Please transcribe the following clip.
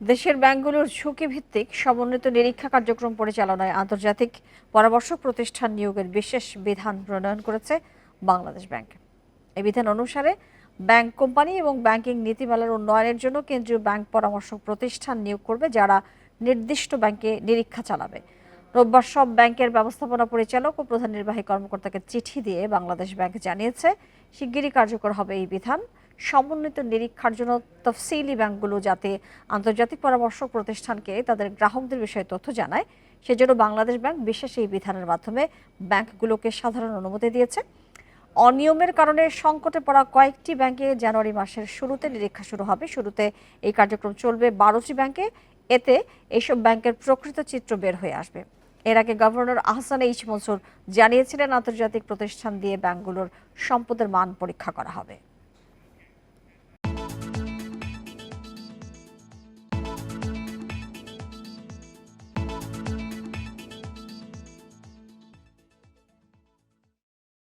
দেশের ব্যাংকগুলোর ঝুঁকি ভিত্তিক সমন্বিত নিরীক্ষা কার্যক্রম পরিচালনায় আন্তর্জাতিক পরামর্শক প্রতিষ্ঠান নিয়োগের বিশেষ বিধান প্রণয়ন করেছে বাংলাদেশ ব্যাংক। এই বিধান অনুসারে ব্যাংক কোম্পানি এবং ব্যাংকিং নীতিমালার উন্নয়নের জন্য কেন্দ্রীয় ব্যাংক পরামর্শক প্রতিষ্ঠান নিয়োগ করবে যারা নির্দিষ্ট ব্যাংকে নিরীক্ষা চালাবে। রোববার সব ব্যাংকের ব্যবস্থাপনা পরিচালক ও প্রধান নির্বাহী কর্মকর্তাকে চিঠি দিয়ে বাংলাদেশ ব্যাংক জানিয়েছে, শিগগিরই কার্যকর হবে এই বিধান। সমন্বিত নিরীক্ষার জন্য তফসিলি ব্যাংকগুলো যাতে আন্তর্জাতিক পরামর্শ প্রতিষ্ঠানকে তাদের গ্রাহকদের বিষয়ে তথ্য জানায়, সেজন্য বাংলাদেশ ব্যাংক বিশেষ এই বিধানের মাধ্যমে ব্যাংকগুলোকে সাধারণ অনুমতি দিয়েছে। অনিয়মের কারণে সংকটে পড়া কয়েকটি ব্যাংকে জানুয়ারি মাসের শুরুতে নিরীক্ষা শুরু হবে। শুরুতে এই কার্যক্রম চলবে বারোটি ব্যাংকে। এতে এইসব ব্যাংকের প্রকৃত চিত্র বের হয়ে আসবে। এর আগে গভর্নর আহসান এইচ মনসুর জানিয়েছিলেন, আন্তর্জাতিক প্রতিষ্ঠান দিয়ে ব্যাংকগুলোর সম্পদের মান পরীক্ষা করা হবে।